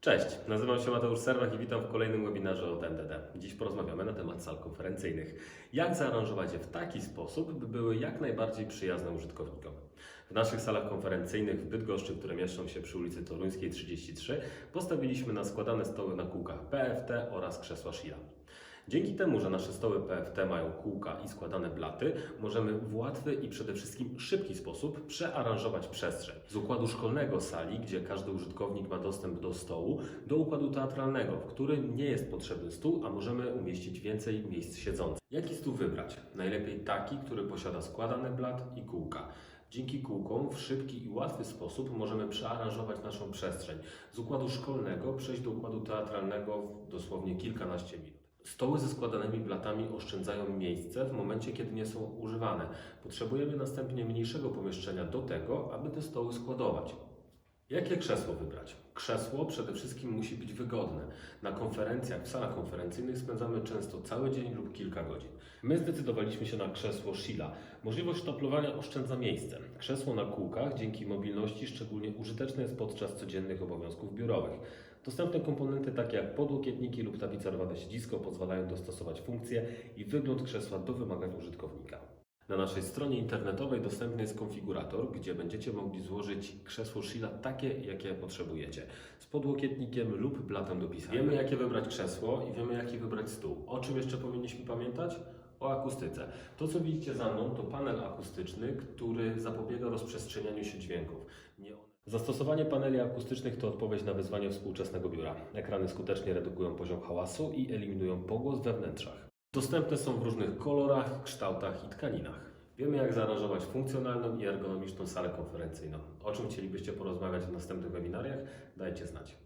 Cześć, nazywam się Mateusz Serwach i witam w kolejnym webinarze od NDD. Dziś porozmawiamy na temat sal konferencyjnych. Jak zaaranżować je w taki sposób, by były jak najbardziej przyjazne użytkownikom. W naszych salach konferencyjnych w Bydgoszczy, które mieszczą się przy ulicy Toruńskiej 33, postawiliśmy na składane stoły na kółkach PFT oraz krzesła Shira. Dzięki temu, że nasze stoły PFT mają kółka i składane blaty, możemy w łatwy i przede wszystkim szybki sposób przearanżować przestrzeń. Z układu szkolnego sali, gdzie każdy użytkownik ma dostęp do stołu, do układu teatralnego, w którym nie jest potrzebny stół, a możemy umieścić więcej miejsc siedzących. Jaki stół wybrać? Najlepiej taki, który posiada składany blat i kółka. Dzięki kółkom w szybki i łatwy sposób możemy przearanżować naszą przestrzeń. Z układu szkolnego przejść do układu teatralnego w dosłownie kilkanaście minut. Stoły ze składanymi blatami oszczędzają miejsce w momencie, kiedy nie są używane. Potrzebujemy następnie mniejszego pomieszczenia do tego, aby te stoły składować. Jakie krzesło wybrać? Krzesło przede wszystkim musi być wygodne. Na konferencjach, w salach konferencyjnych spędzamy często cały dzień lub kilka godzin. My zdecydowaliśmy się na krzesło Shila. Możliwość sztaplowania oszczędza miejsce. Krzesło na kółkach dzięki mobilności szczególnie użyteczne jest podczas codziennych obowiązków biurowych. Dostępne komponenty takie jak podłokietniki lub tapicerowane siedzisko pozwalają dostosować funkcję i wygląd krzesła do wymagań użytkownika. Na naszej stronie internetowej dostępny jest konfigurator, gdzie będziecie mogli złożyć krzesło Shila takie, jakie potrzebujecie, z podłokietnikiem lub blatem do pisania. Wiemy, jakie wybrać krzesło i wiemy, jaki wybrać stół. O czym jeszcze powinniśmy pamiętać? O akustyce. To, co widzicie za mną, to panel akustyczny, który zapobiega rozprzestrzenianiu się dźwięków. Nie one... Zastosowanie paneli akustycznych to odpowiedź na wyzwanie współczesnego biura. Ekrany skutecznie redukują poziom hałasu i eliminują pogłos we wnętrzach. Dostępne są w różnych kolorach, kształtach i tkaninach. Wiemy, jak zaaranżować funkcjonalną i ergonomiczną salę konferencyjną. O czym chcielibyście porozmawiać w następnych webinariach? Dajcie znać.